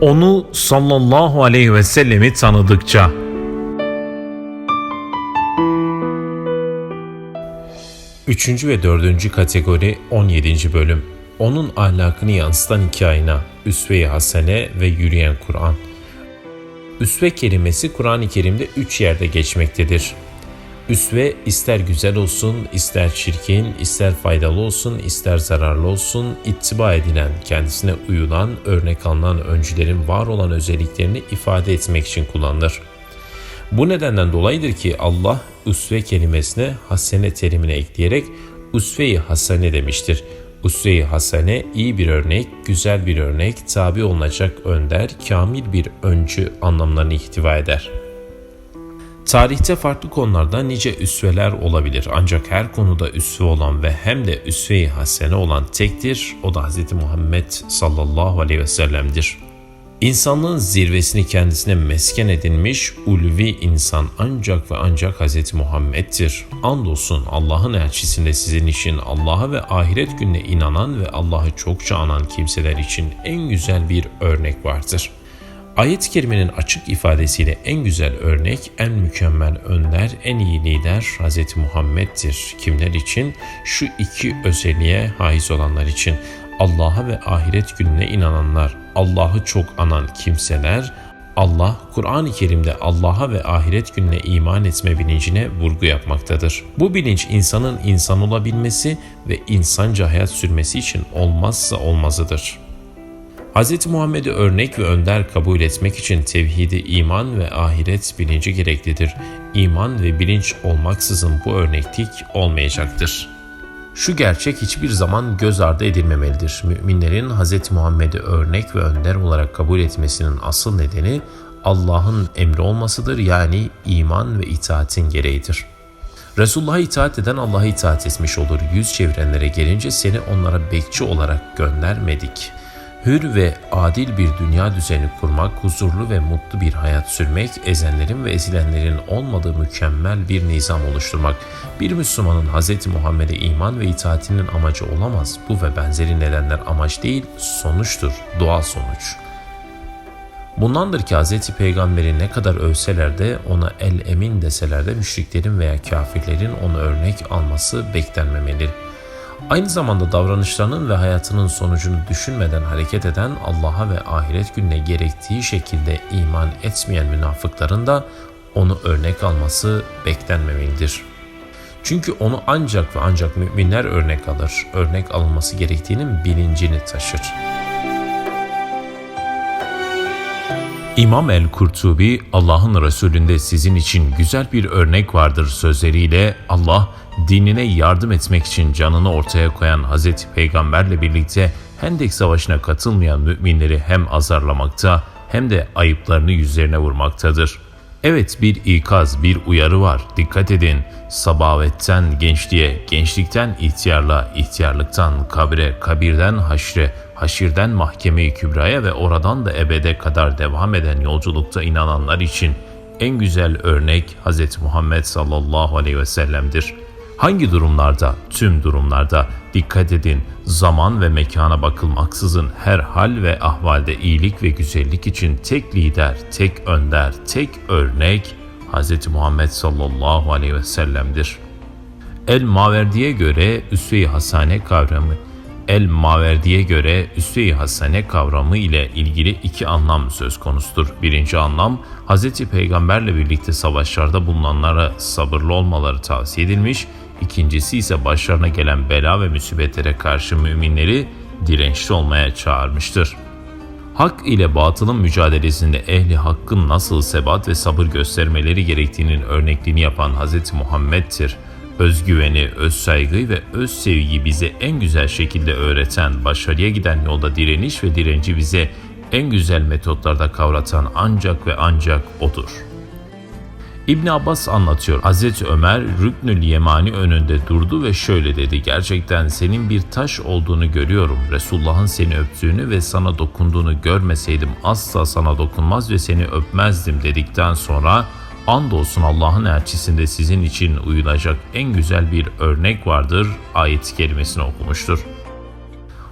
Onu sallallahu aleyhi ve sellemi tanıdıkça Üçüncü ve dördüncü kategori 17. bölüm. Onun ahlakını yansıtan iki ayna, Üsve-i Hasene ve Yürüyen Kur'an. Üsve kelimesi Kur'an-ı Kerim'de üç yerde geçmektedir. Üsve ister güzel olsun, ister çirkin, ister faydalı olsun, ister zararlı olsun, ittiba edilen, kendisine uyulan, örnek alınan öncülerin var olan özelliklerini ifade etmek için kullanılır. Bu nedenden dolayıdır ki Allah usve kelimesine hasene terimine ekleyerek usve-i hasene demiştir. Usve-i hasene iyi bir örnek, güzel bir örnek, tabi olunacak önder, kamil bir öncü anlamlarını ihtiva eder. Tarihte farklı konularda nice üsveler olabilir ancak her konuda üsve olan ve hem de üsve-i hasene olan tektir, o da Hz. Muhammed sallallahu aleyhi ve sellem'dir. İnsanlığın zirvesini kendisine mesken edinmiş ulvi insan ancak ve ancak Hz. Muhammed'dir. Andolsun Allah'ın elçisinde sizin için Allah'a ve ahiret gününe inanan ve Allah'ı çokça anan kimseler için en güzel bir örnek vardır. Ayet-i kerimenin açık ifadesiyle en güzel örnek, en mükemmel önder, en iyi lider Hz. Muhammed'dir. Kimler için? Şu iki özelliğe haiz olanlar için. Allah'a ve ahiret gününe inananlar, Allah'ı çok anan kimseler, Allah, Kur'an-ı Kerim'de Allah'a ve ahiret gününe iman etme bilincine vurgu yapmaktadır. Bu bilinç insanın insan olabilmesi ve insanca hayat sürmesi için olmazsa olmazıdır. Hz. Muhammed'i örnek ve önder kabul etmek için tevhidi iman ve ahiret bilinci gereklidir. İman ve bilinç olmaksızın bu örneklik olmayacaktır. Şu gerçek hiçbir zaman göz ardı edilmemelidir. Müminlerin Hz. Muhammed'i örnek ve önder olarak kabul etmesinin asıl nedeni Allah'ın emri olmasıdır yani iman ve itaatin gereğidir. Resulullah'a itaat eden Allah'a itaat etmiş olur. Yüz çevirenlere gelince seni onlara bekçi olarak göndermedik. Hür ve adil bir dünya düzeni kurmak, huzurlu ve mutlu bir hayat sürmek, ezenlerin ve ezilenlerin olmadığı mükemmel bir nizam oluşturmak. Bir Müslümanın Hz. Muhammed'e iman ve itaatinin amacı olamaz. Bu ve benzeri nedenler amaç değil, sonuçtur, doğal sonuç. Bundandır ki Hz. Peygamber'i ne kadar övseler de ona el emin deseler de müşriklerin veya kafirlerin onu örnek alması beklenmemelidir. Aynı zamanda davranışlarının ve hayatının sonucunu düşünmeden hareket eden Allah'a ve ahiret gününe gerektiği şekilde iman etmeyen münafıkların da onu örnek alması beklenmemelidir. Çünkü onu ancak ve ancak müminler örnek alır, örnek alınması gerektiğinin bilincini taşır. İmam el-Kurtubi Allah'ın Resulünde sizin için güzel bir örnek vardır sözleriyle Allah dinine yardım etmek için canını ortaya koyan Hz. Peygamberle birlikte Hendek Savaşı'na katılmayan müminleri hem azarlamakta hem de ayıplarını yüzlerine vurmaktadır. Evet bir ikaz, bir uyarı var. Dikkat edin. Sabavetten gençliğe, gençlikten ihtiyarla, ihtiyarlıktan kabire, kabirden haşre, haşirden mahkeme-i kübraya ve oradan da ebede kadar devam eden yolculukta inananlar için en güzel örnek Hz. Muhammed sallallahu aleyhi ve sellem'dir. Hangi durumlarda? Tüm durumlarda dikkat edin. Zaman ve mekana bakılmaksızın her hal ve ahvalde iyilik ve güzellik için tek lider, tek önder, tek örnek Hz. Muhammed sallallahu aleyhi ve sellem'dir. El Maverdi'ye göre Üsve-i Hasane kavramı El Maverdi'ye göre Üsve-i Hasane kavramı ile ilgili iki anlam söz konusudur. Birinci anlam, Hz. Peygamberle birlikte savaşlarda bulunanlara sabırlı olmaları tavsiye edilmiş, İkincisi ise başlarına gelen bela ve musibetlere karşı müminleri dirençli olmaya çağırmıştır. Hak ile batılın mücadelesinde ehli hakkın nasıl sebat ve sabır göstermeleri gerektiğinin örnekliğini yapan Hz. Muhammed'tir. Özgüveni, öz saygı ve öz sevgi bize en güzel şekilde öğreten, başarıya giden yolda direniş ve direnci bize en güzel metotlarda kavratan ancak ve ancak O'dur.'' İbn Abbas anlatıyor. Hazreti Ömer Rüknül Yemani önünde durdu ve şöyle dedi. Gerçekten senin bir taş olduğunu görüyorum. Resulullah'ın seni öptüğünü ve sana dokunduğunu görmeseydim asla sana dokunmaz ve seni öpmezdim dedikten sonra andolsun Allah'ın elçisinde sizin için uyulacak en güzel bir örnek vardır ayet kelimesini okumuştur.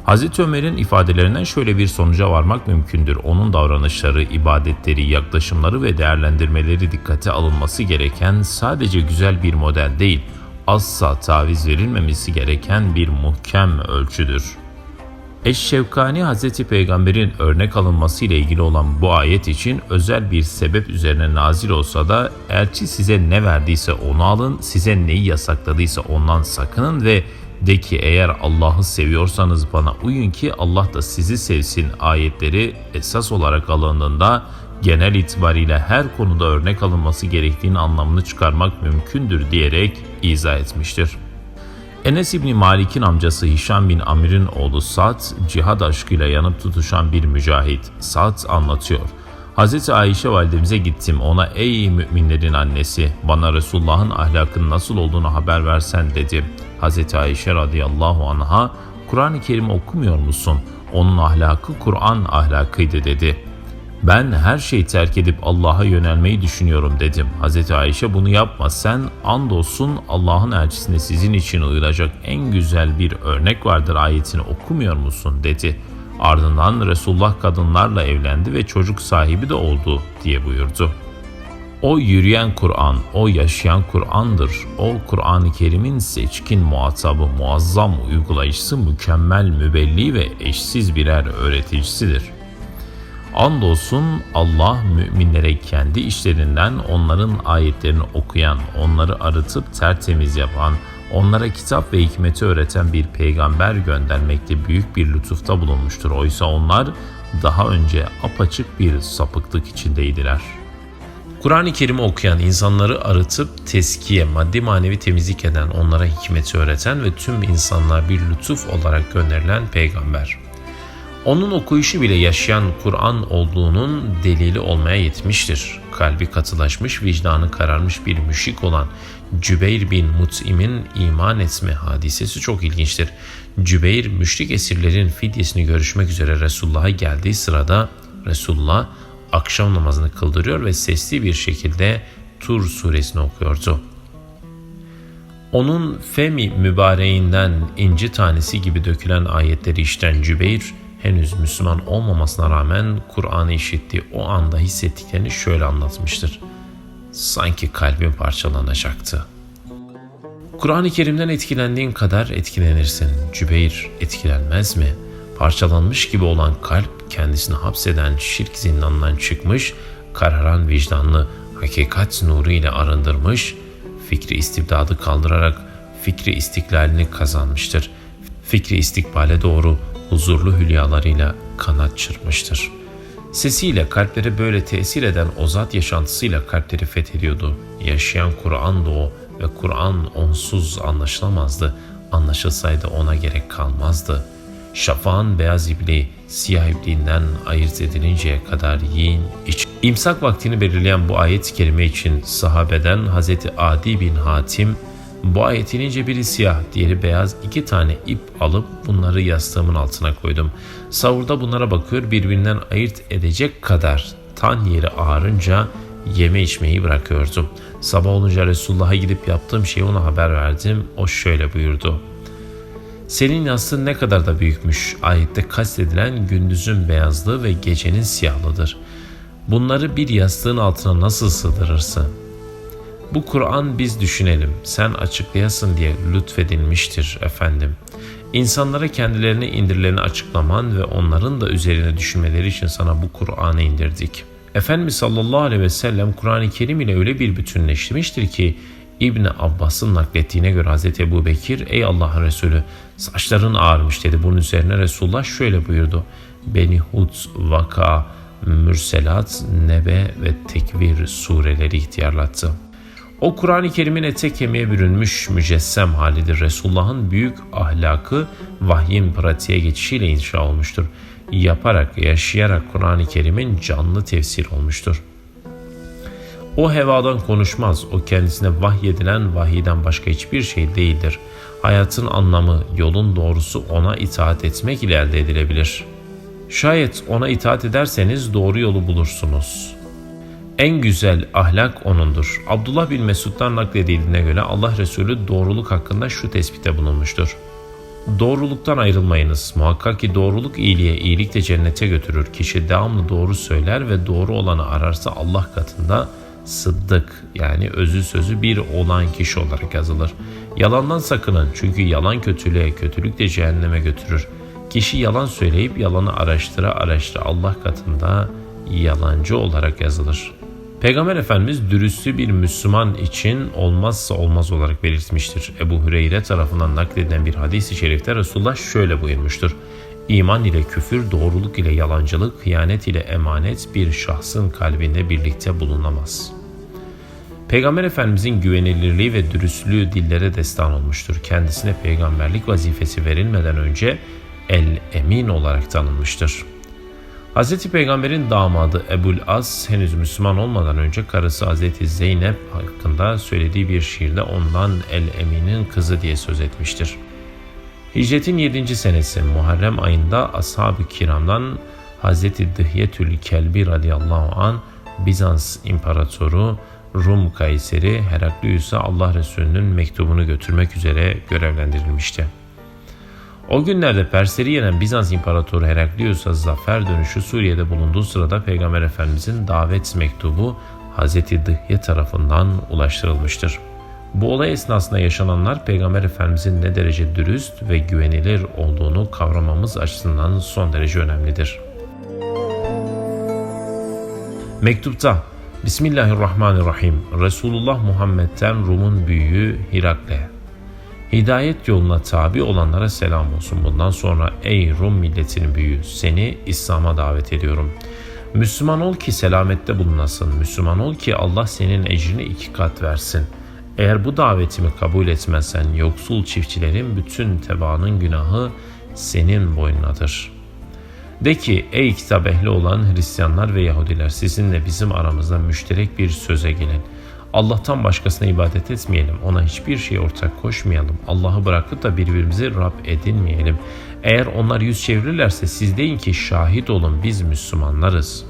Hazreti Ömer'in ifadelerinden şöyle bir sonuca varmak mümkündür. Onun davranışları, ibadetleri, yaklaşımları ve değerlendirmeleri dikkate alınması gereken sadece güzel bir model değil, asla taviz verilmemesi gereken bir muhkem ölçüdür. Eşşevkani Hazreti Peygamber'in örnek alınması ile ilgili olan bu ayet için özel bir sebep üzerine nazil olsa da elçi size ne verdiyse onu alın, size neyi yasakladıysa ondan sakının ve de ki eğer Allah'ı seviyorsanız bana uyun ki Allah da sizi sevsin ayetleri esas olarak alındığında genel itibariyle her konuda örnek alınması gerektiğini anlamını çıkarmak mümkündür diyerek izah etmiştir. Enes İbni Malik'in amcası Hişam bin Amir'in oğlu Sa'd, cihad aşkıyla yanıp tutuşan bir mücahit. Sa'd anlatıyor. Hz. Ayşe validemize gittim. Ona ey müminlerin annesi bana Resulullah'ın ahlakının nasıl olduğunu haber versen dedi. Hz. Ayşe radıyallahu anha Kur'an-ı Kerim okumuyor musun? Onun ahlakı Kur'an ahlakıydı dedi. Ben her şeyi terk edip Allah'a yönelmeyi düşünüyorum dedim. Hz. Ayşe bunu yapma sen andolsun Allah'ın elçisine sizin için uyulacak en güzel bir örnek vardır ayetini okumuyor musun dedi. Ardından Resulullah kadınlarla evlendi ve çocuk sahibi de oldu diye buyurdu. O yürüyen Kur'an, o yaşayan Kur'an'dır. O Kur'an-ı Kerim'in seçkin muhatabı, muazzam uygulayıcısı, mükemmel mübelli ve eşsiz birer öğreticisidir. Andolsun Allah müminlere kendi işlerinden onların ayetlerini okuyan, onları arıtıp tertemiz yapan, onlara kitap ve hikmeti öğreten bir peygamber göndermekte büyük bir lütufta bulunmuştur. Oysa onlar daha önce apaçık bir sapıklık içindeydiler. Kur'an-ı Kerim'i okuyan, insanları arıtıp teskiye, maddi manevi temizlik eden, onlara hikmeti öğreten ve tüm insanlığa bir lütuf olarak gönderilen peygamber. Onun okuyuşu bile yaşayan Kur'an olduğunun delili olmaya yetmiştir. Kalbi katılaşmış, vicdanı kararmış bir müşrik olan Cübeyr bin Mut'im'in iman etme hadisesi çok ilginçtir. Cübeyr müşrik esirlerin fidyesini görüşmek üzere Resulullah'a geldiği sırada Resulullah akşam namazını kıldırıyor ve sesli bir şekilde Tur suresini okuyordu. Onun femi mübareğinden inci tanesi gibi dökülen ayetleri işten Cübeyr, henüz Müslüman olmamasına rağmen Kur'an'ı işittiği o anda hissettiklerini şöyle anlatmıştır. Sanki kalbim parçalanacaktı. Kur'an-ı Kerim'den etkilendiğin kadar etkilenirsin. Cübeyr etkilenmez mi? Parçalanmış gibi olan kalp kendisini hapseden şirk zindanından çıkmış, kararan vicdanlı hakikat nuru ile arındırmış, fikri istibdadı kaldırarak fikri istiklalini kazanmıştır. Fikri istikbale doğru huzurlu hülyalarıyla kanat çırpmıştır. Sesiyle kalplere böyle tesir eden o zat yaşantısıyla kalpleri fethediyordu. Yaşayan Kur'an da o ve Kur'an onsuz anlaşılamazdı. Anlaşılsaydı ona gerek kalmazdı. Şafağın beyaz ipliği siyah ipliğinden ayırt edilinceye kadar yiyin, iç. İmsak vaktini belirleyen bu ayet-i kerime için sahabeden Hz. Adi bin Hatim bu ayet inince biri siyah, diğeri beyaz iki tane ip alıp bunları yastığımın altına koydum. Savurda bunlara bakıyor birbirinden ayırt edecek kadar tan yeri ağrınca yeme içmeyi bırakıyordum. Sabah olunca Resulullah'a gidip yaptığım şeyi ona haber verdim. O şöyle buyurdu. Senin yastığın ne kadar da büyükmüş. Ayette kastedilen gündüzün beyazlığı ve gecenin siyahlığıdır. Bunları bir yastığın altına nasıl sığdırırsın?'' Bu Kur'an biz düşünelim, sen açıklayasın diye lütfedilmiştir efendim. İnsanlara kendilerine indirilerini açıklaman ve onların da üzerine düşünmeleri için sana bu Kur'an'ı indirdik. Efendimiz sallallahu aleyhi ve sellem Kur'an-ı Kerim ile öyle bir bütünleştirmiştir ki İbni Abbas'ın naklettiğine göre Hz. Ebu Bekir ey Allah'ın Resulü saçların ağarmış dedi. Bunun üzerine Resulullah şöyle buyurdu. Beni Hud, Vaka, Mürselat, Nebe ve Tekvir sureleri ihtiyarlattı. O Kur'an-ı Kerim'in ete kemiğe bürünmüş mücessem halidir. Resulullah'ın büyük ahlakı vahyin pratiğe geçişiyle inşa olmuştur. Yaparak, yaşayarak Kur'an-ı Kerim'in canlı tefsir olmuştur. O hevadan konuşmaz, o kendisine vahyedilen vahiyden başka hiçbir şey değildir. Hayatın anlamı, yolun doğrusu ona itaat etmek ile elde edilebilir. Şayet ona itaat ederseniz doğru yolu bulursunuz.'' En güzel ahlak O'nundur. Abdullah bin Mesud'dan nakledildiğine göre Allah Resulü doğruluk hakkında şu tespitte bulunmuştur. Doğruluktan ayrılmayınız. Muhakkak ki doğruluk iyiliğe, iyilik de cennete götürür. Kişi devamlı doğru söyler ve doğru olanı ararsa Allah katında sıddık yani özü sözü bir olan kişi olarak yazılır. Yalandan sakının çünkü yalan kötülüğe, kötülük de cehenneme götürür. Kişi yalan söyleyip yalanı araştıra araştıra Allah katında yalancı olarak yazılır. Peygamber Efendimiz dürüstlüğü bir Müslüman için olmazsa olmaz olarak belirtmiştir. Ebu Hüreyre tarafından nakledilen bir hadis-i şerifte Resulullah şöyle buyurmuştur. İman ile küfür, doğruluk ile yalancılık, hıyanet ile emanet bir şahsın kalbinde birlikte bulunamaz. Peygamber Efendimizin güvenilirliği ve dürüstlüğü dillere destan olmuştur. Kendisine peygamberlik vazifesi verilmeden önce El Emin olarak tanınmıştır. Hz. Peygamber'in damadı Ebul As henüz Müslüman olmadan önce karısı Hz. Zeynep hakkında söylediği bir şiirde ondan El Emin'in kızı diye söz etmiştir. Hicretin 7. senesi Muharrem ayında ashab-ı kiramdan Hz. Dıhyetül Kelbi radıyallahu an Bizans imparatoru Rum Kayseri Heraklius'a Allah Resulü'nün mektubunu götürmek üzere görevlendirilmişti. O günlerde Persleri yenen Bizans İmparatoru Heraklius'a zafer dönüşü Suriye'de bulunduğu sırada Peygamber Efendimizin davet mektubu Hz. Dıhye tarafından ulaştırılmıştır. Bu olay esnasında yaşananlar Peygamber Efendimizin ne derece dürüst ve güvenilir olduğunu kavramamız açısından son derece önemlidir. Mektupta Bismillahirrahmanirrahim Resulullah Muhammed'den Rum'un büyüğü Hirakle Hidayet yoluna tabi olanlara selam olsun. Bundan sonra ey Rum milletinin büyüğü seni İslam'a davet ediyorum. Müslüman ol ki selamette bulunasın. Müslüman ol ki Allah senin ecrini iki kat versin. Eğer bu davetimi kabul etmezsen yoksul çiftçilerin bütün tebaanın günahı senin boynunadır. De ki ey kitap ehli olan Hristiyanlar ve Yahudiler sizinle bizim aramızda müşterek bir söze gelin. Allah'tan başkasına ibadet etmeyelim. Ona hiçbir şey ortak koşmayalım. Allah'ı bırakıp da birbirimizi Rab edinmeyelim. Eğer onlar yüz çevirirlerse siz deyin ki şahit olun biz Müslümanlarız.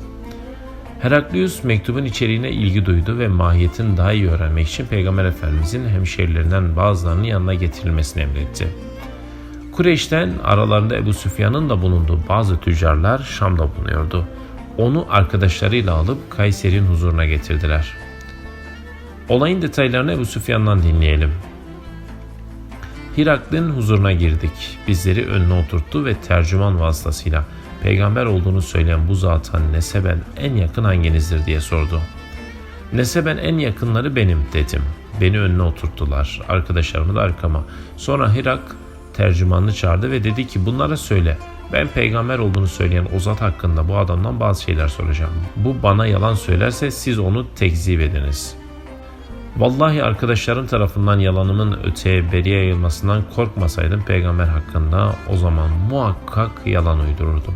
Heraklius mektubun içeriğine ilgi duydu ve mahiyetini daha iyi öğrenmek için Peygamber Efendimizin hemşerilerinden bazılarının yanına getirilmesini emretti. Kureyş'ten aralarında Ebu Süfyan'ın da bulunduğu bazı tüccarlar Şam'da bulunuyordu. Onu arkadaşlarıyla alıp Kayser'in huzuruna getirdiler.'' Olayın detaylarını Ebu Süfyan'dan dinleyelim. Hirakl'in huzuruna girdik. Bizleri önüne oturttu ve tercüman vasıtasıyla peygamber olduğunu söyleyen bu zatın neseben en yakın hanginizdir diye sordu. Neseben en yakınları benim dedim. Beni önüne oturttular. Arkadaşlarımı da arkama. Sonra Hirak tercümanını çağırdı ve dedi ki bunlara söyle. Ben peygamber olduğunu söyleyen o zat hakkında bu adamdan bazı şeyler soracağım. Bu bana yalan söylerse siz onu tekzip ediniz.'' Vallahi arkadaşların tarafından yalanımın öteye beriye yayılmasından korkmasaydım peygamber hakkında o zaman muhakkak yalan uydururdum.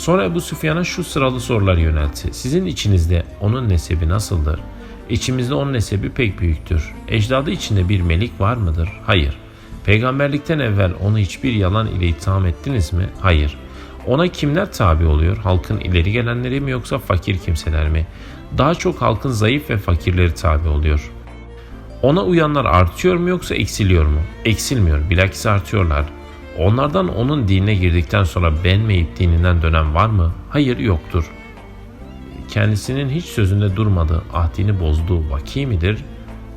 Sonra Ebu Süfyan'a şu sıralı sorular yöneltti. Sizin içinizde onun nesebi nasıldır? İçimizde onun nesebi pek büyüktür. Ecdadı içinde bir melik var mıdır? Hayır. Peygamberlikten evvel onu hiçbir yalan ile itham ettiniz mi? Hayır. Ona kimler tabi oluyor? Halkın ileri gelenleri mi yoksa fakir kimseler mi? daha çok halkın zayıf ve fakirleri tabi oluyor. Ona uyanlar artıyor mu yoksa eksiliyor mu? Eksilmiyor, bilakis artıyorlar. Onlardan onun dinine girdikten sonra beğenmeyip dininden dönen var mı? Hayır yoktur. Kendisinin hiç sözünde durmadığı, ahdini bozduğu vaki midir?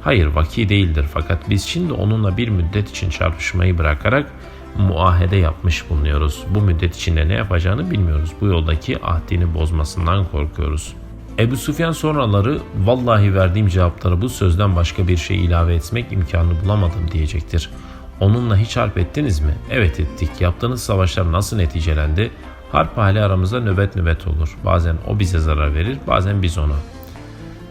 Hayır vaki değildir fakat biz şimdi onunla bir müddet için çarpışmayı bırakarak muahede yapmış bulunuyoruz. Bu müddet içinde ne yapacağını bilmiyoruz. Bu yoldaki ahdini bozmasından korkuyoruz.'' Ebu Sufyan sonraları vallahi verdiğim cevapları bu sözden başka bir şey ilave etmek imkanı bulamadım diyecektir. Onunla hiç harp ettiniz mi? Evet ettik. Yaptığınız savaşlar nasıl neticelendi? Harp hali aramızda nöbet nöbet olur. Bazen o bize zarar verir, bazen biz ona.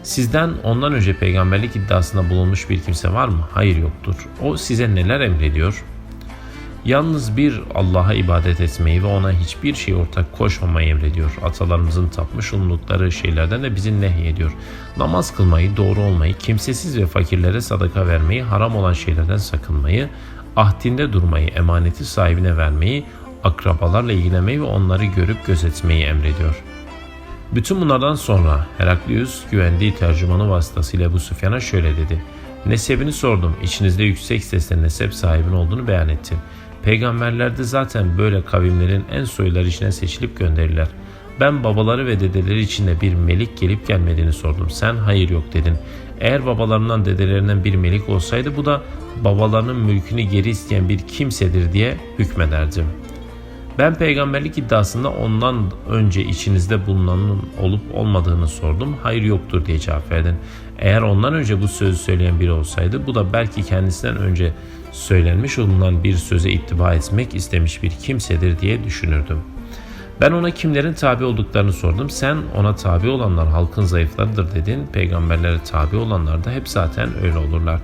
Sizden ondan önce peygamberlik iddiasında bulunmuş bir kimse var mı? Hayır yoktur. O size neler emrediyor? Yalnız bir Allah'a ibadet etmeyi ve ona hiçbir şey ortak koşmamayı emrediyor. Atalarımızın tapmış bulundukları şeylerden de bizi nehyediyor. Namaz kılmayı, doğru olmayı, kimsesiz ve fakirlere sadaka vermeyi, haram olan şeylerden sakınmayı, ahdinde durmayı, emaneti sahibine vermeyi, akrabalarla ilgilenmeyi ve onları görüp gözetmeyi emrediyor. Bütün bunlardan sonra Heraklius güvendiği tercümanı vasıtasıyla bu Süfyan'a şöyle dedi. Nesebini sordum. İçinizde yüksek sesle nesep sahibin olduğunu beyan ettin. Peygamberler de zaten böyle kavimlerin en soyları içine seçilip gönderiler. Ben babaları ve dedeleri içinde bir melik gelip gelmediğini sordum. Sen hayır yok dedin. Eğer babalarından dedelerinden bir melik olsaydı bu da babalarının mülkünü geri isteyen bir kimsedir diye hükmederdim. Ben peygamberlik iddiasında ondan önce içinizde bulunanın olup olmadığını sordum. Hayır yoktur diye cevap verdin. Eğer ondan önce bu sözü söyleyen biri olsaydı bu da belki kendisinden önce söylenmiş olunan bir söze ittiba etmek istemiş bir kimsedir diye düşünürdüm. Ben ona kimlerin tabi olduklarını sordum. Sen ona tabi olanlar halkın zayıflarıdır dedin. Peygamberlere tabi olanlar da hep zaten öyle olurlar.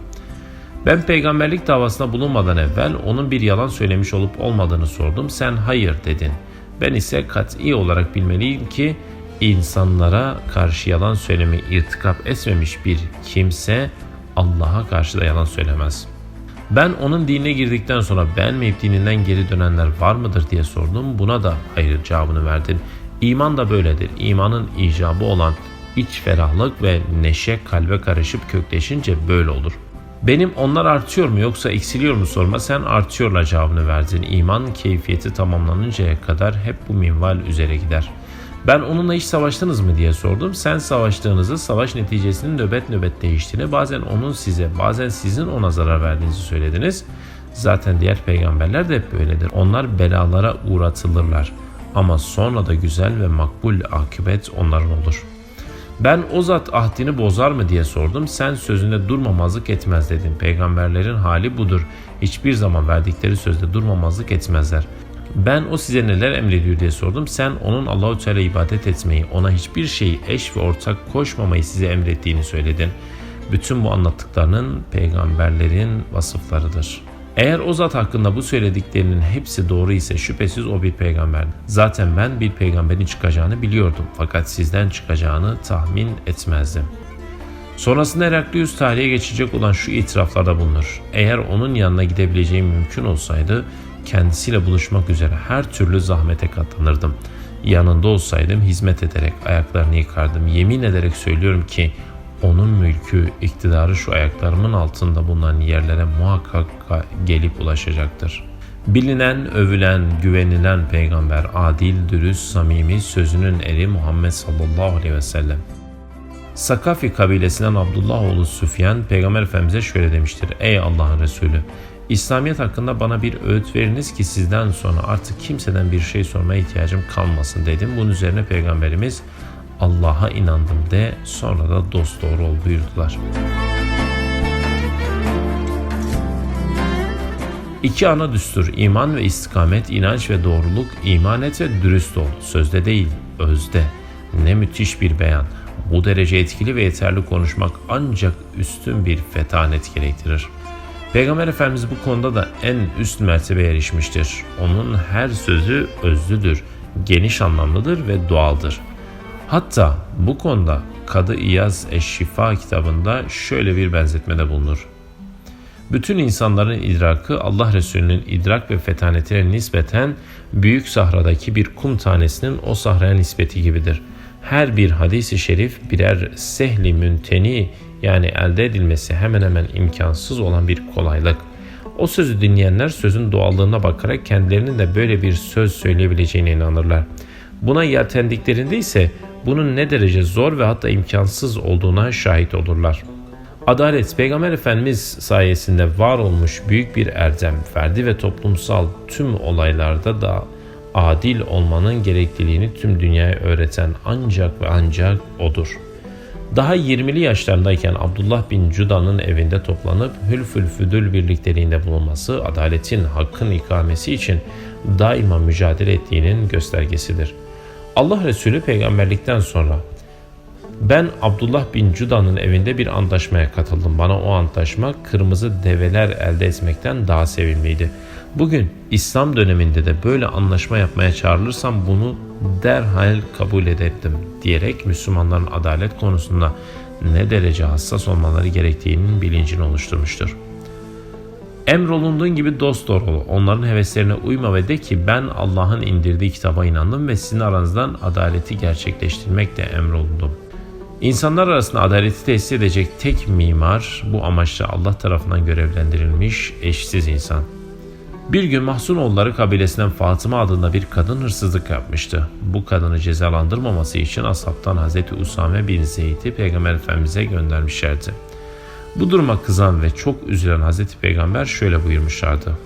Ben peygamberlik davasına bulunmadan evvel onun bir yalan söylemiş olup olmadığını sordum. Sen hayır dedin. Ben ise kat'i olarak bilmeliyim ki insanlara karşı yalan söylemeyi irtikap etmemiş bir kimse Allah'a karşı da yalan söylemez. Ben onun dinine girdikten sonra beğenmeyip dininden geri dönenler var mıdır diye sordum. Buna da hayır cevabını verdin. İman da böyledir. İmanın icabı olan iç ferahlık ve neşe kalbe karışıp kökleşince böyle olur. Benim onlar artıyor mu yoksa eksiliyor mu sorma sen artıyorla cevabını verdin. İman keyfiyeti tamamlanıncaya kadar hep bu minval üzere gider.'' Ben onunla hiç savaştınız mı diye sordum. Sen savaştığınızı, savaş neticesinin nöbet nöbet değiştiğini, bazen onun size, bazen sizin ona zarar verdiğinizi söylediniz. Zaten diğer peygamberler de hep böyledir. Onlar belalara uğratılırlar. Ama sonra da güzel ve makbul akıbet onların olur. Ben o zat ahdini bozar mı diye sordum. Sen sözünde durmamazlık etmez dedin. Peygamberlerin hali budur. Hiçbir zaman verdikleri sözde durmamazlık etmezler. Ben o size neler emrediyor diye sordum. Sen onun Allahu Teala ibadet etmeyi, ona hiçbir şeyi eş ve ortak koşmamayı size emrettiğini söyledin. Bütün bu anlattıklarının peygamberlerin vasıflarıdır. Eğer o zat hakkında bu söylediklerinin hepsi doğru ise şüphesiz o bir peygamber. Zaten ben bir peygamberin çıkacağını biliyordum fakat sizden çıkacağını tahmin etmezdim. Sonrasında Heraklius tarihe geçecek olan şu itiraflarda bulunur. Eğer onun yanına gidebileceğim mümkün olsaydı kendisiyle buluşmak üzere her türlü zahmete katlanırdım. Yanında olsaydım hizmet ederek ayaklarını yıkardım. Yemin ederek söylüyorum ki onun mülkü, iktidarı şu ayaklarımın altında bulunan yerlere muhakkak gelip ulaşacaktır. Bilinen, övülen, güvenilen peygamber, adil, dürüst, samimi, sözünün eri Muhammed sallallahu aleyhi ve sellem. Sakafi kabilesinden Abdullah oğlu Süfyan peygamber efendimize şöyle demiştir. Ey Allah'ın Resulü İslamiyet hakkında bana bir öğüt veriniz ki sizden sonra artık kimseden bir şey sormaya ihtiyacım kalmasın dedim. Bunun üzerine Peygamberimiz Allah'a inandım de sonra da dost doğru ol buyurdular. İki ana düstur iman ve istikamet, inanç ve doğruluk, iman et ve dürüst ol. Sözde değil, özde. Ne müthiş bir beyan. Bu derece etkili ve yeterli konuşmak ancak üstün bir fetanet gerektirir.'' Peygamber Efendimiz bu konuda da en üst mertebe erişmiştir. Onun her sözü özlüdür, geniş anlamlıdır ve doğaldır. Hatta bu konuda Kadı İyaz Eşşifa kitabında şöyle bir benzetmede bulunur. Bütün insanların idrakı Allah Resulü'nün idrak ve fetanetine nispeten büyük sahradaki bir kum tanesinin o sahraya nispeti gibidir. Her bir hadisi şerif birer sehli münteni yani elde edilmesi hemen hemen imkansız olan bir kolaylık. O sözü dinleyenler sözün doğallığına bakarak kendilerinin de böyle bir söz söyleyebileceğine inanırlar. Buna yeltendiklerinde ise bunun ne derece zor ve hatta imkansız olduğuna şahit olurlar. Adalet, Peygamber Efendimiz sayesinde var olmuş büyük bir erdem, ferdi ve toplumsal tüm olaylarda da adil olmanın gerekliliğini tüm dünyaya öğreten ancak ve ancak odur.'' Daha 20'li yaşlarındayken Abdullah bin Cuda'nın evinde toplanıp hülfül füdül birlikteliğinde bulunması adaletin, hakkın ikamesi için daima mücadele ettiğinin göstergesidir. Allah Resulü peygamberlikten sonra ben Abdullah bin Cuda'nın evinde bir antlaşmaya katıldım. Bana o antlaşma kırmızı develer elde etmekten daha sevilmeydi. Bugün İslam döneminde de böyle anlaşma yapmaya çağrılırsam bunu derhal kabul ederdim diyerek Müslümanların adalet konusunda ne derece hassas olmaları gerektiğinin bilincini oluşturmuştur. Emrolunduğun gibi dost doğru Onların heveslerine uyma ve de ki ben Allah'ın indirdiği kitaba inandım ve sizin aranızdan adaleti gerçekleştirmekle emrolundum. İnsanlar arasında adaleti tesis edecek tek mimar bu amaçla Allah tarafından görevlendirilmiş eşsiz insan.'' Bir gün Mahsunoğulları kabilesinden Fatıma adında bir kadın hırsızlık yapmıştı. Bu kadını cezalandırmaması için ashabtan Hazreti Usame bin Zeyd'i Peygamber Efendimiz'e göndermişlerdi. Bu duruma kızan ve çok üzülen Hazreti Peygamber şöyle buyurmuşlardı.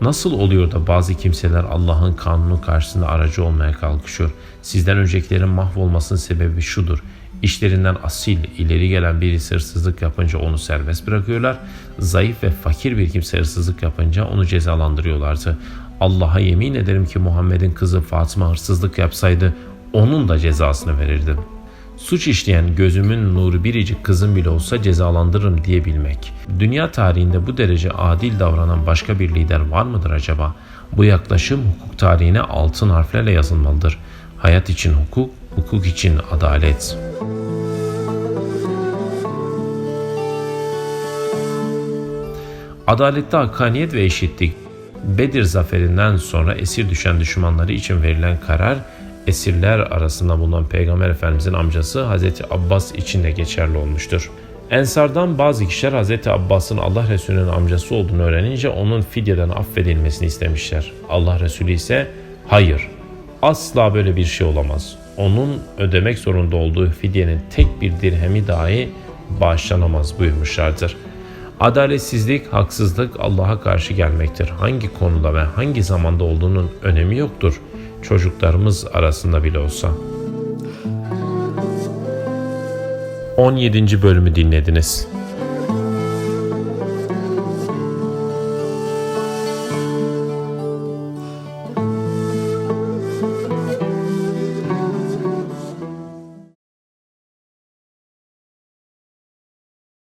Nasıl oluyor da bazı kimseler Allah'ın kanunu karşısında aracı olmaya kalkışıyor? Sizden öncekilerin mahvolmasının sebebi şudur. İşlerinden asil, ileri gelen birisi hırsızlık yapınca onu serbest bırakıyorlar. Zayıf ve fakir bir kimse hırsızlık yapınca onu cezalandırıyorlardı. Allah'a yemin ederim ki Muhammed'in kızı Fatıma hırsızlık yapsaydı onun da cezasını verirdim. Suç işleyen gözümün nuru biricik kızım bile olsa cezalandırırım diyebilmek. Dünya tarihinde bu derece adil davranan başka bir lider var mıdır acaba? Bu yaklaşım hukuk tarihine altın harflerle yazılmalıdır. Hayat için hukuk, hukuk için adalet. Adalette hakkaniyet ve eşitlik. Bedir zaferinden sonra esir düşen düşmanları için verilen karar esirler arasında bulunan Peygamber Efendimizin amcası Hazreti Abbas için de geçerli olmuştur. Ensardan bazı kişiler Hazreti Abbas'ın Allah Resulü'nün amcası olduğunu öğrenince onun fidyeden affedilmesini istemişler. Allah Resulü ise hayır asla böyle bir şey olamaz. Onun ödemek zorunda olduğu fidyenin tek bir dirhemi dahi bağışlanamaz buyurmuşlardır. Adaletsizlik, haksızlık Allah'a karşı gelmektir. Hangi konuda ve hangi zamanda olduğunun önemi yoktur. Çocuklarımız arasında bile olsa. 17. bölümü dinlediniz.